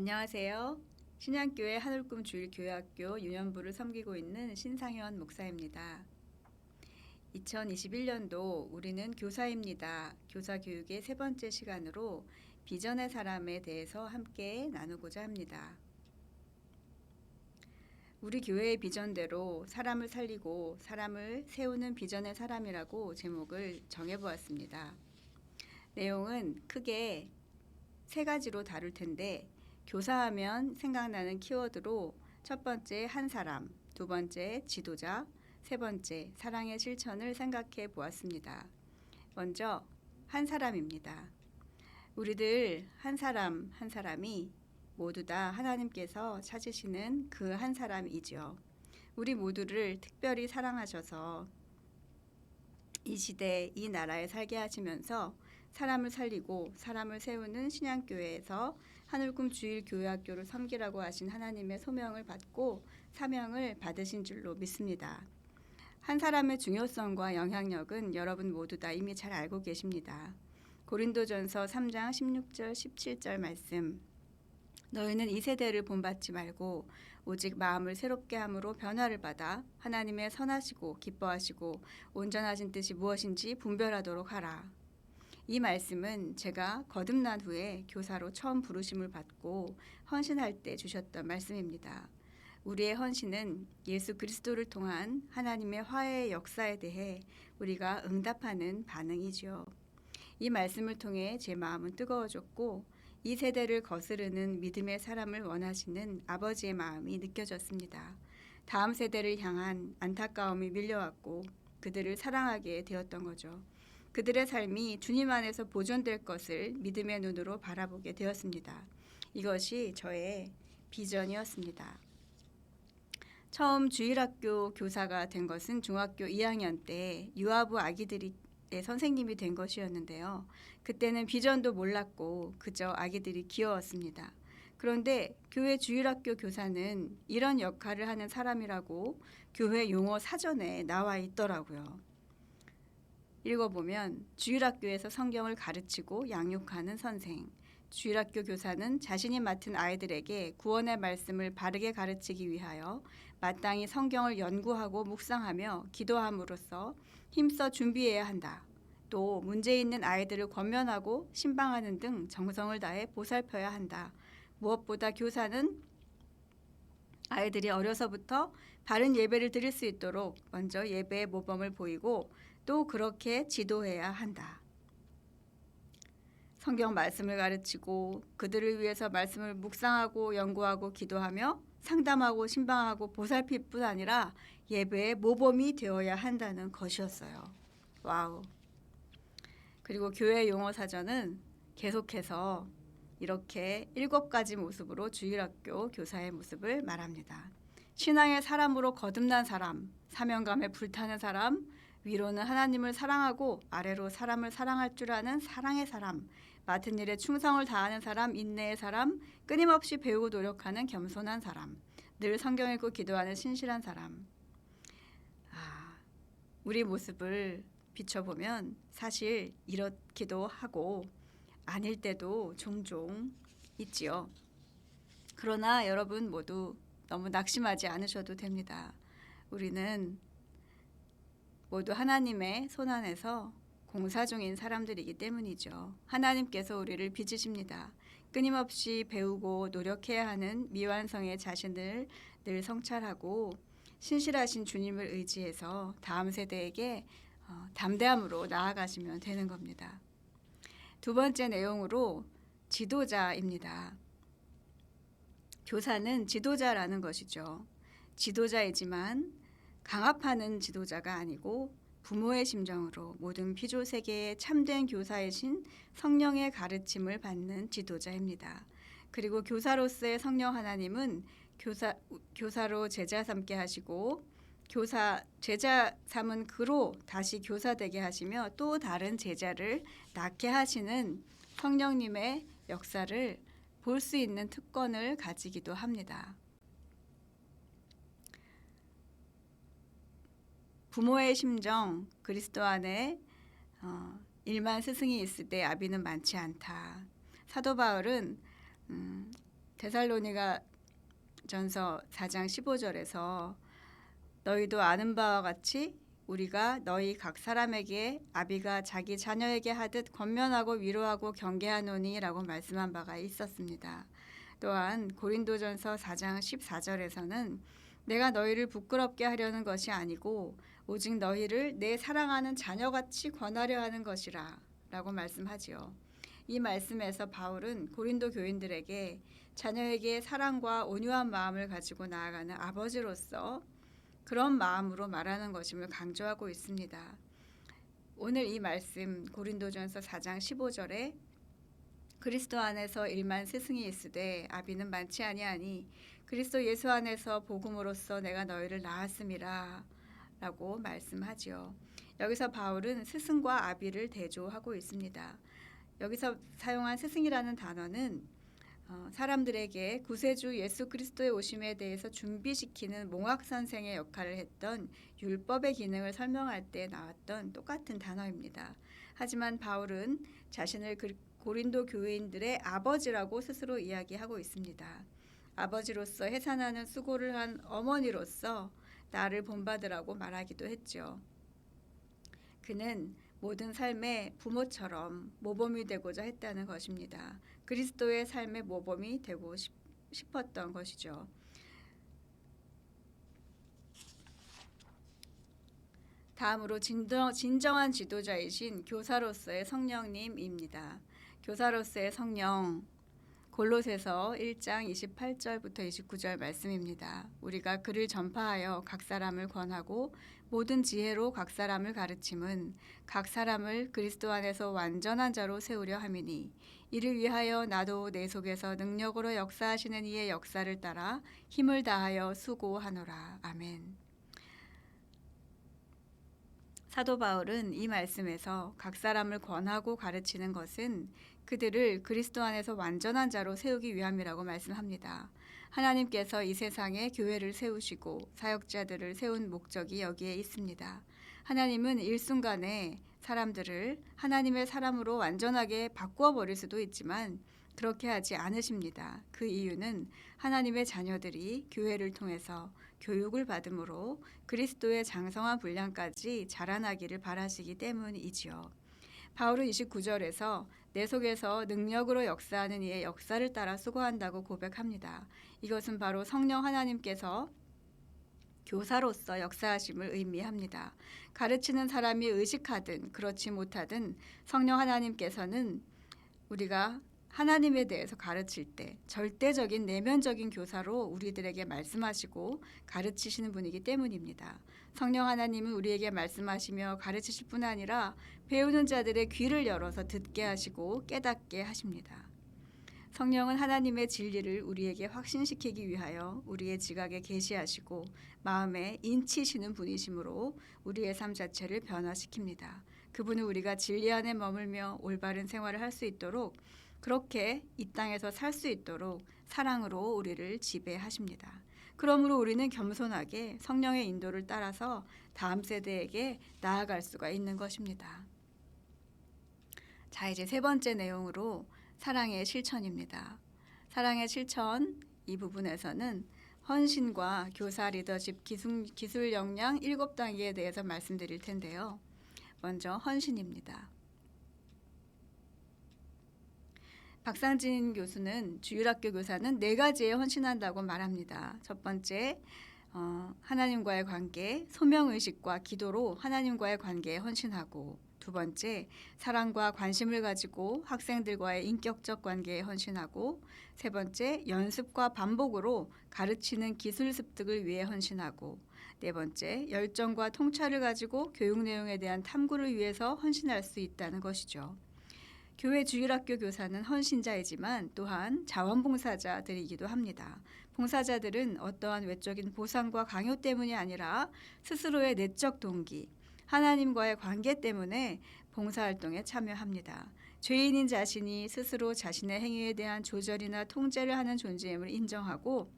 안녕하세요. 신양교회 하늘꿈 주일교회학교 유년부를 섬기고 있는 신상현 목사입니다. 2021년도 우리는 교사입니다. 교사 교육의 세 번째 시간으로 비전의 사람에 대해서 함께 나누고자 합니다. 우리 교회의 비전대로 사람을 살리고 사람을 세우는 비전의 사람이라고 제목을 정해보았습니다. 내용은 크게 세 가지로 다룰 텐데 교사하면 생각나는 키워드로 첫 번째 한 사람, 두 번째 지도자, 세 번째 사랑의 실천을 생각해 보았습니다. 먼저 한 사람입니다. 우리들 한 사람 한 사람이 모두 다 하나님께서 찾으시는 그 한 사람이지요. 우리 모두를 특별히 사랑하셔서 이 시대 이 나라에 살게 하시면서 사람을 살리고 사람을 세우는 신양교회에서 하늘꿈 주일 교회학교를 섬기라고 하신 하나님의 소명을 받고 사명을 받으신 줄로 믿습니다. 한 사람의 중요성과 영향력은 여러분 모두 다 이미 잘 알고 계십니다. 고린도전서 3장 16절 17절 말씀 너희는 이 세대를 본받지 말고 오직 마음을 새롭게 함으로 변화를 받아 하나님의 선하시고 기뻐하시고 온전하신 뜻이 무엇인지 분별하도록 하라. 이 말씀은 제가 거듭난 후에 교사로 처음 부르심을 받고 헌신할 때 주셨던 말씀입니다. 우리의 헌신은 예수 그리스도를 통한 하나님의 화해의 역사에 대해 우리가 응답하는 반응이지요. 이 말씀을 통해 제 마음은 뜨거워졌고 이 세대를 거스르는 믿음의 사람을 원하시는 아버지의 마음이 느껴졌습니다. 다음 세대를 향한 안타까움이 밀려왔고 그들을 사랑하게 되었던 거죠. 그들의 삶이 주님 안에서 보존될 것을 믿음의 눈으로 바라보게 되었습니다. 이것이 저의 비전이었습니다. 처음 주일학교 교사가 된 것은 중학교 2학년 때 유아부 아기들이 선생님이 된 것이었는데요. 그때는 비전도 몰랐고 그저 아기들이 귀여웠습니다. 그런데 교회 주일학교 교사는 이런 역할을 하는 사람이라고 교회 용어 사전에 나와 있더라고요. 읽어보면 주일학교에서 성경을 가르치고 양육하는 선생, 주일학교 교사는 자신이 맡은 아이들에게 구원의 말씀을 바르게 가르치기 위하여 마땅히 성경을 연구하고 묵상하며 기도함으로써 힘써 준비해야 한다. 또 문제 있는 아이들을 권면하고 신방하는 등 정성을 다해 보살펴야 한다. 무엇보다 교사는 아이들이 어려서부터 바른 예배를 드릴 수 있도록 먼저 예배의 모범을 보이고 또 그렇게 지도해야 한다. 성경 말씀을 가르치고 그들을 위해서 말씀을 묵상하고 연구하고 기도하며 상담하고 신방하고 보살필 뿐 아니라 예배의 모범이 되어야 한다는 것이었어요. 와우. 그리고 교회 용어 사전은 계속해서 이렇게 일곱 가지 모습으로 주일학교 교사의 모습을 말합니다. 신앙의 사람으로 거듭난 사람, 사명감에 불타는 사람, 위로는 하나님을 사랑하고 아래로 사람을 사랑할 줄 아는 사랑의 사람, 맡은 일에 충성을 다하는 사람, 인내의 사람, 끊임없이 배우고 노력하는 겸손한 사람, 늘 성경 읽고 기도하는 신실한 사람. 아, 우리 모습을 비춰보면 사실 이렇기도 하고 아닐 때도 종종 있지요. 그러나 여러분 모두 너무 낙심하지 않으셔도 됩니다. 우리는 모두 하나님의 손안에서 공사 중인 사람들이기 때문이죠. 하나님께서 우리를 빚으십니다. 끊임없이 배우고 노력해야 하는 미완성의 자신을 늘 성찰하고 신실하신 주님을 의지해서 다음 세대에게 어, 담대함으로 나아가시면 되는 겁니다. 두 번째 내용으로 지도자입니다. 교사는 지도자라는 것이죠. 지도자이지만 강압하는 지도자가 아니고 부모의 심정으로 모든 피조 세계의 참된 교사이신 성령의 가르침을 받는 지도자입니다. 그리고 교사로서의 성령 하나님은 교사 교사로 제자 삼게 하시고 교사 제자 삼은 그로 다시 교사 되게 하시며 또 다른 제자를 낳게 하시는 성령님의 역사를 볼 수 있는 특권을 가지기도 합니다. 부모의 심정 그리스도 안에 어, 일만 스승이 있을 때 아비는 많지 않다. 사도 바울은 음, 데살로니가 전서 4장 15절에서 너희도 아는 바와 같이 우리가 너희 각 사람에게 아비가 자기 자녀에게 하듯 권면하고 위로하고 경계하노니라고 말씀한 바가 있었습니다. 또한 고린도전서 4장 14절에서는 내가 너희를 부끄럽게 하려는 것이 아니고 오직 너희를 내 사랑하는 자녀같이 권하려 하는 것이라 라고 말씀하지요. 이 말씀에서 바울은 고린도 교인들에게 자녀에게 사랑과 온유한 마음을 가지고 나아가는 아버지로서 그런 마음으로 말하는 것임을 강조하고 있습니다. 오늘 이 말씀 고린도전서 4장 15절에 그리스도 안에서 일만 스승이 있으되 아비는 많지 아니하니 그리스도 예수 안에서 복음으로써 내가 너희를 낳았음이라 라고 말씀하지요. 여기서 바울은 스승과 아비를 대조하고 있습니다. 여기서 사용한 스승이라는 단어는 어, 사람들에게 구세주 예수 그리스도의 오심에 대해서 준비시키는 몽학 선생의 역할을 했던 율법의 기능을 설명할 때 나왔던 똑같은 단어입니다. 하지만 바울은 자신을 그 고린도 교인들의 아버지라고 스스로 이야기하고 있습니다. 아버지로서 해산하는 수고를 한 어머니로서 나를 본받으라고 말하기도 했죠. 그는 모든 삶의 부모처럼 모범이 되고자 했다는 것입니다. 그리스도의 삶의 모범이 되고 싶, 싶었던 것이죠. 다음으로 진정, 진정한 지도자이신 교사로서의 성령님입니다. 교사로서의 성령 골로새서 1장 28절부터 29절 말씀입니다. 우리가 그를 전파하여 각 사람을 권하고 모든 지혜로 각 사람을 가르침은 각 사람을 그리스도 안에서 완전한 자로 세우려 함이니 이를 위하여 나도 내 속에서 능력으로 역사하시는 이의 역사를 따라 힘을 다하여 수고하노라. 아멘. 사도 바울은 이 말씀에서 각 사람을 권하고 가르치는 것은 그들을 그리스도 안에서 완전한 자로 세우기 위함이라고 말씀합니다. 하나님께서 이 세상에 교회를 세우시고 사역자들을 세운 목적이 여기에 있습니다. 하나님은 일순간에 사람들을 하나님의 사람으로 완전하게 바꾸어 버릴 수도 있지만 그렇게 하지 않으십니다. 그 이유는 하나님의 자녀들이 교회를 통해서 교육을 받음으로 그리스도의 장성한 분량까지 자라나기를 바라시기 때문이지요. 바울은 29절에서 내 속에서 능력으로 역사하는 이의 역사를 따라 수고한다고 고백합니다. 이것은 바로 성령 하나님께서 교사로서 역사하심을 의미합니다. 가르치는 사람이 의식하든 그렇지 못하든 성령 하나님께서는 우리가 하나님에 대해서 가르칠 때 절대적인 내면적인 교사로 우리들에게 말씀하시고 가르치시는 분이기 때문입니다. 성령 하나님은 우리에게 말씀하시며 가르치실 뿐 아니라 배우는 자들의 귀를 열어서 듣게 하시고 깨닫게 하십니다. 성령은 하나님의 진리를 우리에게 확신시키기 위하여 우리의 지각에 계시하시고 마음에 인치시는 분이시므로 우리의 삶 자체를 변화시킵니다. 그분은 우리가 진리 안에 머물며 올바른 생활을 할 수 있도록 그렇게 이 땅에서 살 수 있도록 사랑으로 우리를 지배하십니다. 그러므로 우리는 겸손하게 성령의 인도를 따라서 다음 세대에게 나아갈 수가 있는 것입니다. 자, 이제 세 번째 내용으로 사랑의 실천입니다. 사랑의 실천 이 부분에서는 헌신과 교사 리더십 기술, 기술 역량 일곱 단계에 대해서 말씀드릴 텐데요. 먼저 헌신입니다. 박상진 교수는 주일학교 교사는 네 가지에 헌신한다고 말합니다. 첫 번째, 어, 하나님과의 관계, 소명 의식과 기도로 하나님과의 관계에 헌신하고 두 번째, 사랑과 관심을 가지고 학생들과의 인격적 관계에 헌신하고 세 번째, 연습과 반복으로 가르치는 기술 습득을 위해 헌신하고 네 번째, 열정과 통찰을 가지고 교육 내용에 대한 탐구를 위해서 헌신할 수 있다는 것이죠. 교회 주일학교 교사는 헌신자이지만 또한 자원봉사자들이기도 합니다. 봉사자들은 어떠한 외적인 보상과 강요 때문이 아니라 스스로의 내적 동기, 하나님과의 관계 때문에 봉사활동에 참여합니다. 죄인인 자신이 스스로 자신의 행위에 대한 조절이나 통제를 하는 존재임을 인정하고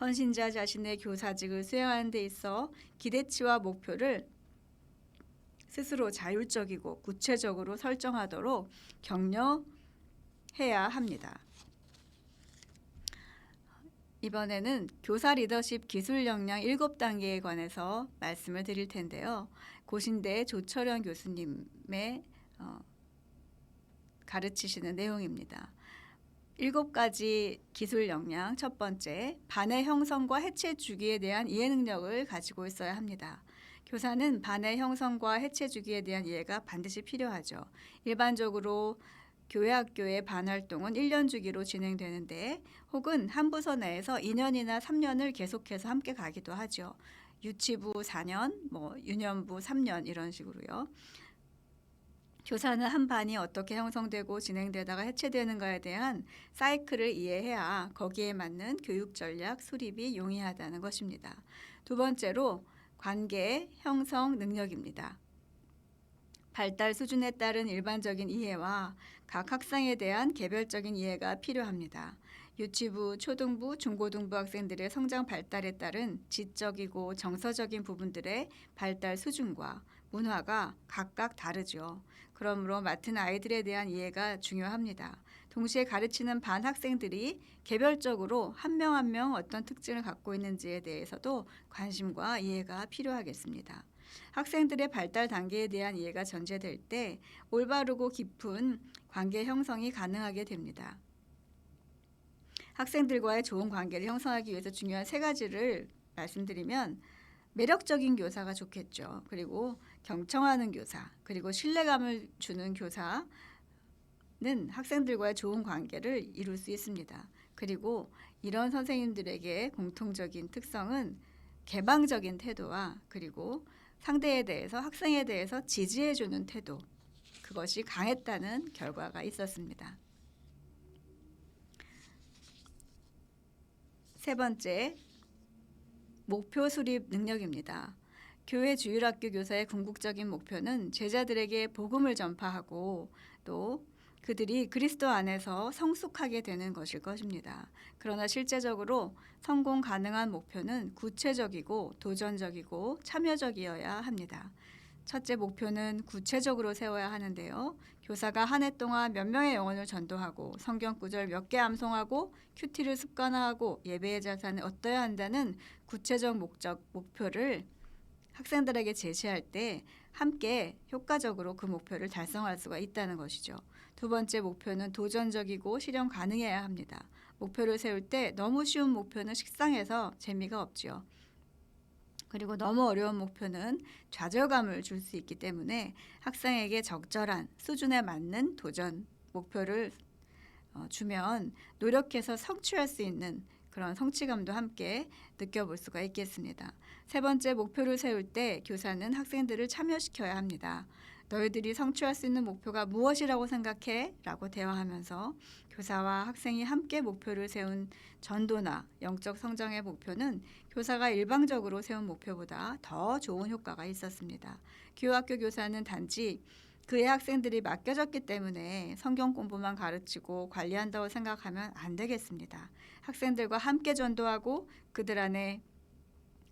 헌신자 자신의 교사직을 수행하는 데 있어 기대치와 목표를 스스로 자율적이고 구체적으로 설정하도록 격려해야 합니다. 이번에는 교사 리더십 기술 역량 7단계에 관해서 말씀을 드릴 텐데요. 고신대 조철현 교수님의 어, 가르치시는 내용입니다. 일곱 가지 기술 역량 첫 번째 반의 형성과 해체 주기에 대한 이해 능력을 가지고 있어야 합니다. 교사는 반의 형성과 해체 주기에 대한 이해가 반드시 필요하죠. 일반적으로 교회 학교의 반 활동은 1년 주기로 진행되는데 혹은 한 부서 내에서 2년이나 3년을 계속해서 함께 가기도 하죠. 유치부 4년, 뭐 유년부 3년 이런 식으로요. 교사는 한 반이 어떻게 형성되고 진행되다가 해체되는가에 대한 사이클을 이해해야 거기에 맞는 교육 전략 수립이 용이하다는 것입니다. 두 번째로 관계 형성 능력입니다. 발달 수준에 따른 일반적인 이해와 각 학생에 대한 개별적인 이해가 필요합니다. 유치부, 초등부, 중고등부 학생들의 성장 발달에 따른 지적이고 정서적인 부분들의 발달 수준과 문화가 각각 다르죠. 그러므로 맡은 아이들에 대한 이해가 중요합니다. 동시에 가르치는 반 학생들이 개별적으로 한 명 한 명 어떤 특징을 갖고 있는지에 대해서도 관심과 이해가 필요하겠습니다. 학생들의 발달 단계에 대한 이해가 전제될 때 올바르고 깊은 관계 형성이 가능하게 됩니다. 학생들과의 좋은 관계를 형성하기 위해서 중요한 세 가지를 말씀드리면 매력적인 교사가 좋겠죠. 그리고 경청하는 교사, 그리고 신뢰감을 주는 교사 는 학생들과의 좋은 관계를 이룰 수 있습니다. 그리고 이런 선생님들에게 공통적인 특성은 개방적인 태도와 그리고 상대에 대해서 학생에 대해서 지지해 주는 태도 그것이 강했다는 결과가 있었습니다. 세 번째 목표 수립 능력입니다. 교회 주일학교 교사의 궁극적인 목표는 제자들에게 복음을 전파하고 또 그들이 그리스도 안에서 성숙하게 되는 것일 것입니다. 그러나 실제적으로 성공 가능한 목표는 구체적이고 도전적이고 참여적이어야 합니다. 첫째 목표는 구체적으로 세워야 하는데요. 교사가 한 해 동안 몇 명의 영혼을 전도하고 성경 구절 몇 개 암송하고 큐티를 습관화하고 예배의 자산을 얻어야 한다는 구체적 목적 목표를 학생들에게 제시할 때 함께 효과적으로 그 목표를 달성할 수가 있다는 것이죠. 두 번째 목표는 도전적이고 실현 가능해야 합니다. 목표를 세울 때 너무 쉬운 목표는 식상해서 재미가 없지요. 그리고 너무 어려운 목표는 좌절감을 줄 수 있기 때문에 학생에게 적절한 수준에 맞는 도전 목표를 어, 주면 노력해서 성취할 수 있는 그런 성취감도 함께 느껴볼 수가 있겠습니다. 세 번째 목표를 세울 때 교사는 학생들을 참여시켜야 합니다. 너희들이 성취할 수 있는 목표가 무엇이라고 생각해? 라고 대화하면서 교사와 학생이 함께 목표를 세운 전도나 영적 성장의 목표는 교사가 일방적으로 세운 목표보다 더 좋은 효과가 있었습니다. 교학교 교사는 단지 그의 학생들이 맡겨졌기 때문에 성경 공부만 가르치고 관리한다고 생각하면 안 되겠습니다. 학생들과 함께 전도하고 그들 안에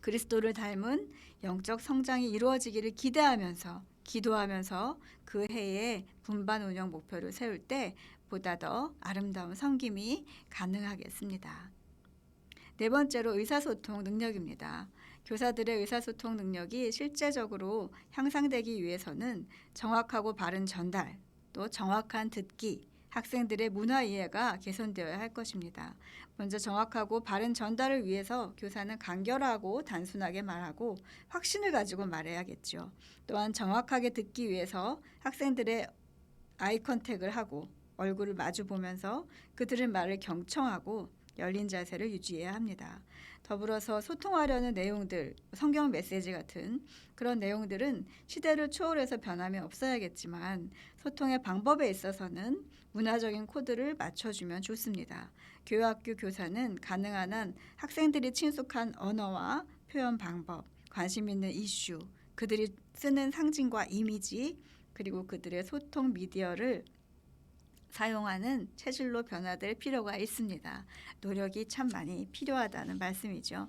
그리스도를 닮은 영적 성장이 이루어지기를 기대하면서 기도하면서 그 해에 분반 운영 목표를 세울 때 보다 더 아름다운 섬김이 가능하겠습니다. 네 번째로 의사소통 능력입니다. 교사들의 의사소통 능력이 실제적으로 향상되기 위해서는 정확하고 바른 전달, 또 정확한 듣기, 학생들의 문화 이해가 개선되어야 할 것입니다. 먼저 정확하고 바른 전달을 위해서 교사는 간결하고 단순하게 말하고 확신을 가지고 말해야겠죠. 또한 정확하게 듣기 위해서 학생들의 아이 컨택을 하고 얼굴을 마주 보면서 그들의 말을 경청하고 열린 자세를 유지해야 합니다. 더불어서 소통하려는 내용들, 성경 메시지 같은 그런 내용들은 시대를 초월해서 변함이 없어야겠지만 소통의 방법에 있어서는 문화적인 코드를 맞춰주면 좋습니다. 교학교 교사는 가능한 한 학생들이 친숙한 언어와 표현 방법, 관심 있는 이슈, 그들이 쓰는 상징과 이미지, 그리고 그들의 소통 미디어를 사용하는 체질로 변화될 필요가 있습니다. 노력이 참 많이 필요하다는 말씀이죠.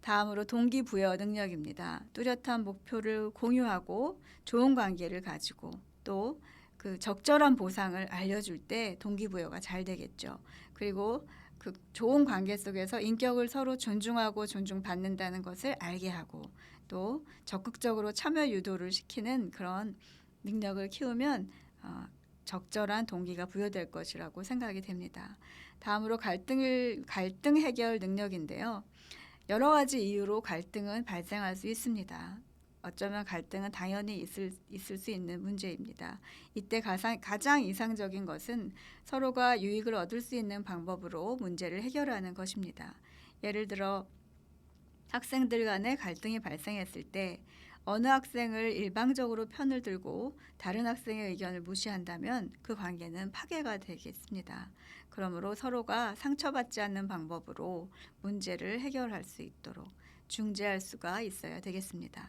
다음으로 동기부여 능력입니다. 뚜렷한 목표를 공유하고 좋은 관계를 가지고 또 그 적절한 보상을 알려줄 때 동기부여가 잘 되겠죠. 그리고 그 좋은 관계 속에서 인격을 서로 존중하고 존중받는다는 것을 알게 하고 또 적극적으로 참여 유도를 시키는 그런 능력을 키우면 어, 적절한 동기가 부여될 것이라고 생각이 됩니다. 다음으로 갈등을 갈등 해결 능력인데요. 여러 가지 이유로 갈등은 발생할 수 있습니다. 어쩌면 갈등은 당연히 있을 있을 수 있는 문제입니다. 이때 가장, 가장 이상적인 것은 서로가 유익을 얻을 수 있는 방법으로 문제를 해결하는 것입니다. 예를 들어 학생들 간의 갈등이 발생했을 때 어느 학생을 일방적으로 편을 들고 다른 학생의 의견을 무시한다면 그 관계는 파괴가 되겠습니다. 그러므로 서로가 상처받지 않는 방법으로 문제를 해결할 수 있도록 중재할 수가 있어야 되겠습니다.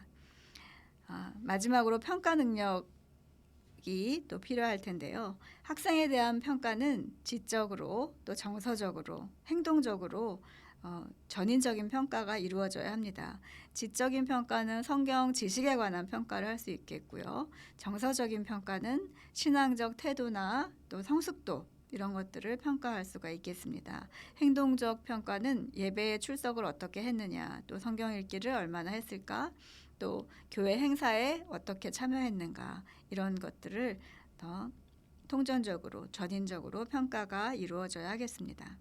아, 마지막으로 평가 능력이 또 필요할 텐데요. 학생에 대한 평가는 지적으로 또 정서적으로 행동적으로 어, 전인적인 평가가 이루어져야 합니다. 지적인 평가는 성경 지식에 관한 평가를 할 수 있겠고요. 정서적인 평가는 신앙적 태도나 또 성숙도 이런 것들을 평가할 수가 있겠습니다. 행동적 평가는 예배에 출석을 어떻게 했느냐, 또 성경 읽기를 얼마나 했을까, 또 교회 행사에 어떻게 참여했는가 이런 것들을 더 통전적으로 전인적으로 평가가 이루어져야 하겠습니다.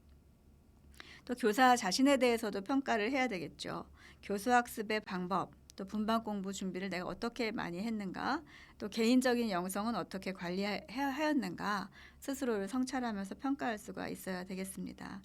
또 교사 자신에 대해서도 평가를 해야 되겠죠. 교수 학습의 방법, 또 분반 공부 준비를 내가 어떻게 많이 했는가, 또 개인적인 영성은 어떻게 관리하였는가 스스로를 성찰하면서 평가할 수가 있어야 되겠습니다.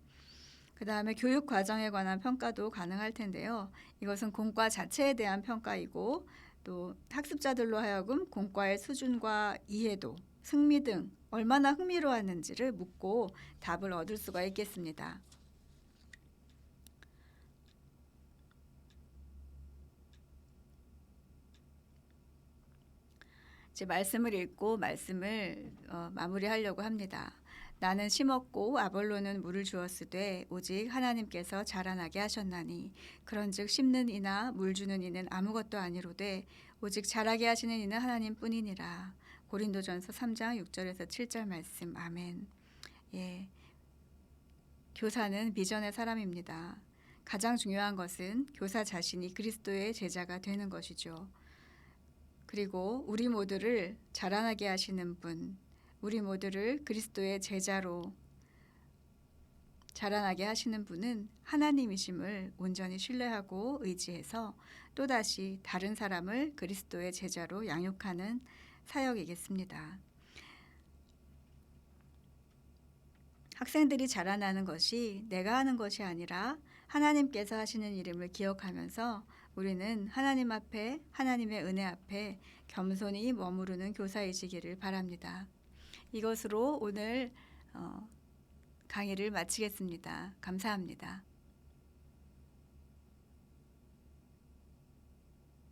그 다음에 교육 과정에 관한 평가도 가능할 텐데요. 이것은 공과 자체에 대한 평가이고 또 학습자들로 하여금 공과의 수준과 이해도, 승리 등 얼마나 흥미로웠는지를 묻고 답을 얻을 수가 있겠습니다. 이제 말씀을 읽고 말씀을 어, 마무리하려고 합니다. 나는 심었고 아볼로는 물을 주었으되 오직 하나님께서 자라나게 하셨나니 그런즉 심는 이나 물 주는 이는 아무것도 아니로되 오직 자라게 하시는 이는 하나님뿐이니라. 고린도전서 3장 6절에서 7절 말씀. 아멘. 예. 교사는 비전의 사람입니다. 가장 중요한 것은 교사 자신이 그리스도의 제자가 되는 것이죠. 그리고 우리 모두를 자라나게 하시는 분, 우리 모두를 그리스도의 제자로 자라나게 하시는 분은 하나님이심을 온전히 신뢰하고 의지해서 또다시 다른 사람을 그리스도의 제자로 양육하는 사역이겠습니다. 학생들이 자라나는 것이 내가 하는 것이 아니라 하나님께서 하시는 이름을 기억하면서 우리는 하나님 앞에 하나님의 은혜 앞에 겸손히 머무르는 교사이시기를 바랍니다. 이것으로 오늘 어, 강의를 마치겠습니다. 감사합니다.